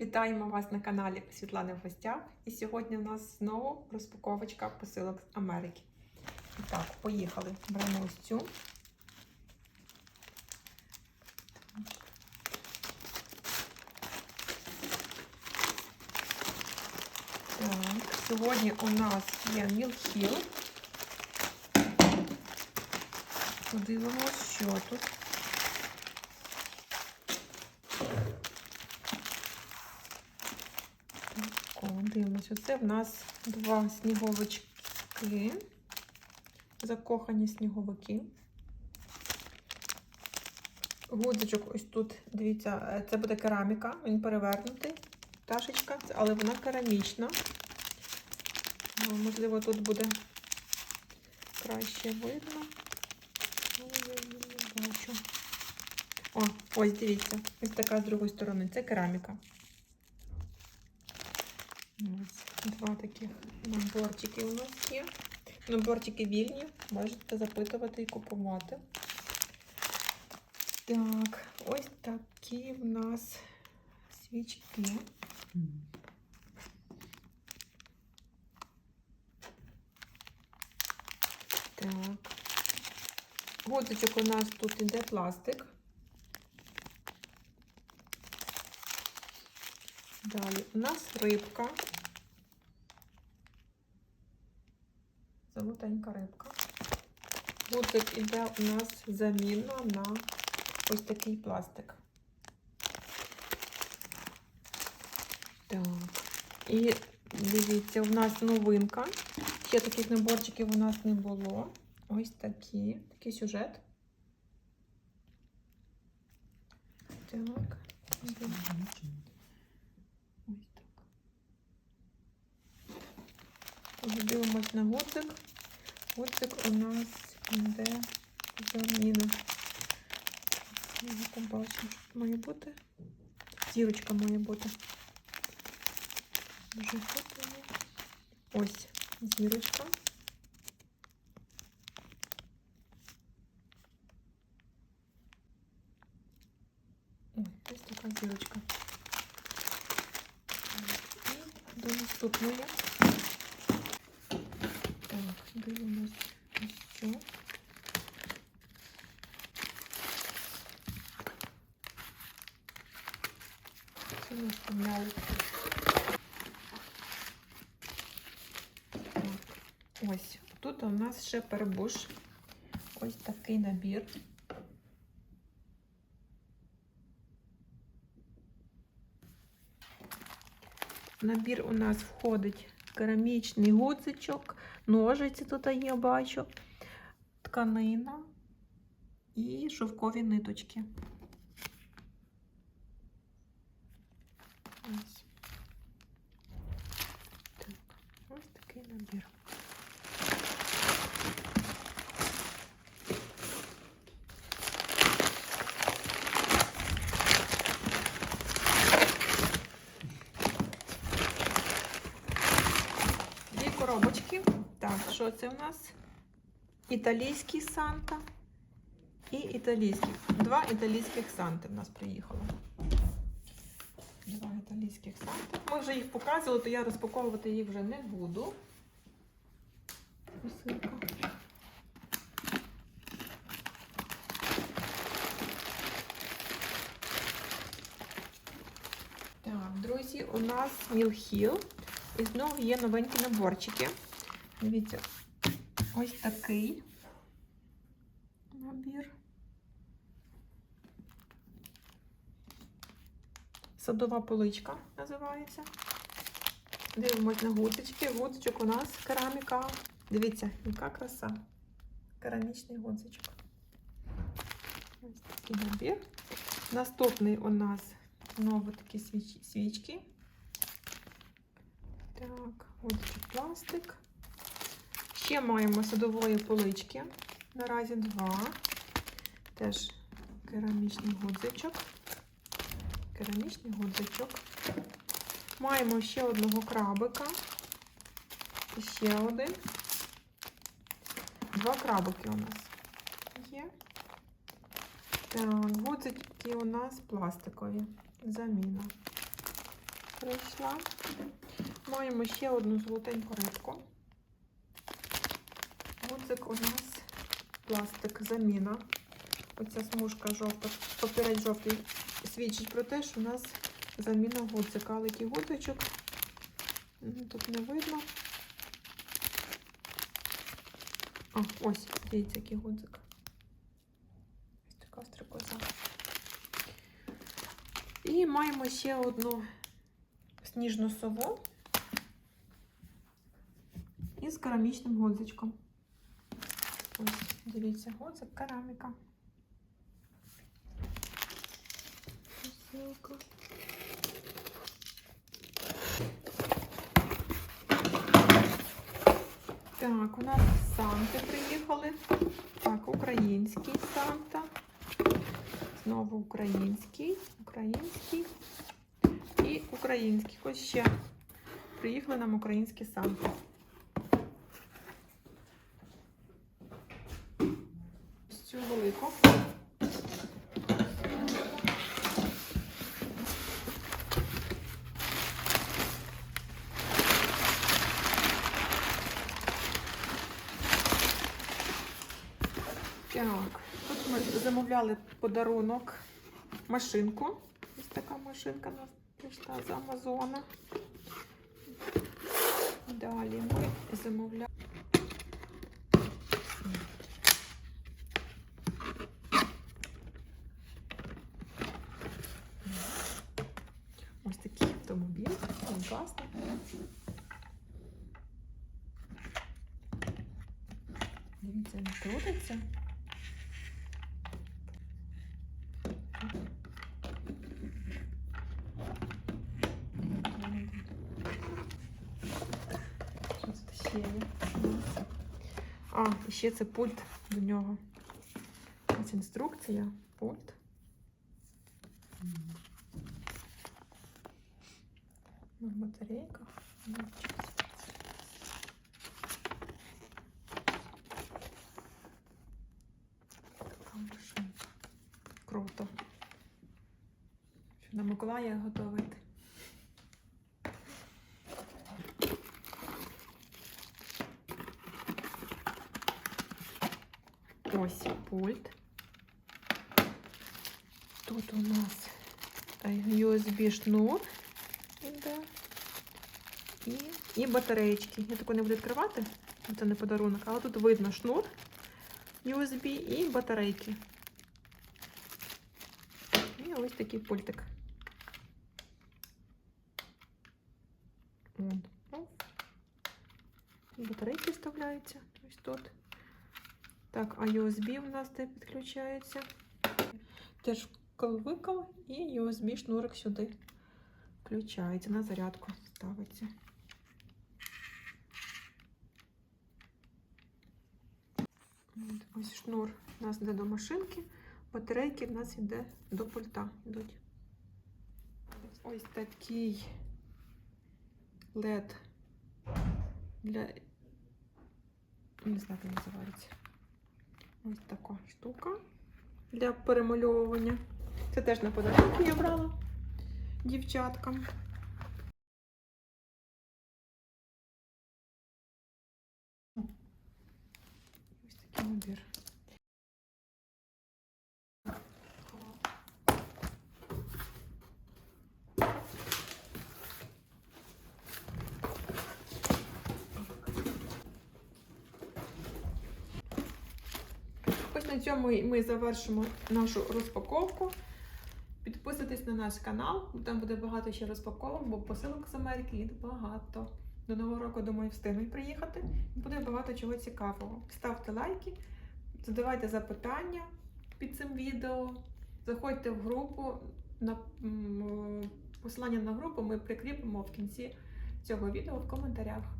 Вітаємо вас на каналі Світлани в. І сьогодні у нас знову розпаковочка посилок з Америки. І так, поїхали. Беремо ось цю. Так, сьогодні у нас є Hill. Подивимось, що тут. Так, дивимося. Це в нас два сніговички. Закохані сніговики. Гудзичок ось тут, дивіться, е, це буде кераміка, він перевернутий, пташечка, але вона керамічна. Ну, Можливо, тут буде краще видно. О, ось дивіться, ось така з другої сторони. Це кераміка. Ось два таких наборчики у нас є. Наборчики вільні, можете запитувати і купувати. Так, ось такі в нас свічки. Так. Гудзичок у нас тут іде пластик. Далі у нас рибка. Золотенька рибка. Гудзик іде у нас замінно на ось такий пластик. Так. І дивіться, у нас новинка. Ще таких наборчиків у нас не було. Ось такі. Такий сюжет. Так. Ось так. Дивимось на гудзик. Гудзик у нас йде заміна. Я побачимо, що має бути. Зірочка має бути. Вже тут. Ось зірочка. Ось така зірочка. І до наступної. Так, дивимось ось цю. Це у нас помяли. Так, ось. Тут у нас ще перебуш. Ось такий набір. В набір у нас входить керамічний гудзичок, ножиці тут є, бачу, тканина і шовкові ниточки. Ось. Так, ось такий набір. Що це у нас? Італійський Санта і італійський. Два італійських Санти в нас приїхало. Два італійських Санти. Ми вже їх показували, то я розпаковувати їх вже не буду. Посилка. Друзі, у нас Мілхіл. І знову є новенькі наборчики. Дивіться, ось такий набір. Садова поличка називається. Дивимось на гудзички. Гудзичок у нас кераміка. Дивіться, яка краса. Керамічний гудзичок. Ось такий набір. Наступний у нас знову такі свіч- свічки. Так, ось пластик. Ще маємо садової полички. Наразі два. Теж керамічний гудзичок. Керамічний гудзичок. Маємо ще одного крабика. І ще один. Два крабики у нас є. Так, гудзики у нас пластикові. Заміна. пройшла. Маємо ще одну золотеньку рибку. Гудзик у нас пластик, заміна. Оця смужка жовта, папірець жовтий свідчить про те, що у нас заміна гудзика. Але який гудзичок тут не видно. А, ось, дивіться, який гудзик. Ось така стрикоза. І маємо ще одну сніжну сову із керамічним гудзичком. Ось, дивіться, гудзик, кераміка. Посилка. Так, у нас Санти приїхали. Так, український Санта. Знову український, український і український. Ось ще приїхали нам українські Санти. Ось цю велику. Так, тут ми замовляли подарунок, машинку. Ось така машинка у нас прийшла з Амазона. Далі ми замовляли. Він класний. Дивіться, він крутиться. Що це ще є? у нас? А, і ще це пульт до нього. Ось інструкція, пульт. Батарейках. Машинка. Круто. Що на Миколая готувати. Ось пульт. Тут у нас е, USB шнур іде. І, і батареєчки. Я таку не буду відкривати, це не подарунок, але тут видно шнур USB і батарейки. І ось такий пультик. Батарейки вставляються ось тут. Так, а USB у нас де підключається. Теж вкл-викл і USB шнурик сюди включається, на зарядку ставиться. Ось шнур у нас йде до машинки, батарейки в нас йде до пульта. Йдуть. Ось такий LED для не знаю, як називається. Ось така штука для перемальовування. Це теж на подарунки я брала дівчаткам. Набір. Ось на цьому ми завершимо нашу розпаковку. Підписуйтесь на наш канал, там буде багато ще розпаковок, бо посилок з Америки їде багато. До Нового року, думаю, встигнуть приїхати. Буде багато чого цікавого. Ставте лайки, задавайте запитання під цим відео, заходьте в групу. На посилання на групу ми прикріпимо в кінці цього відео в коментарях.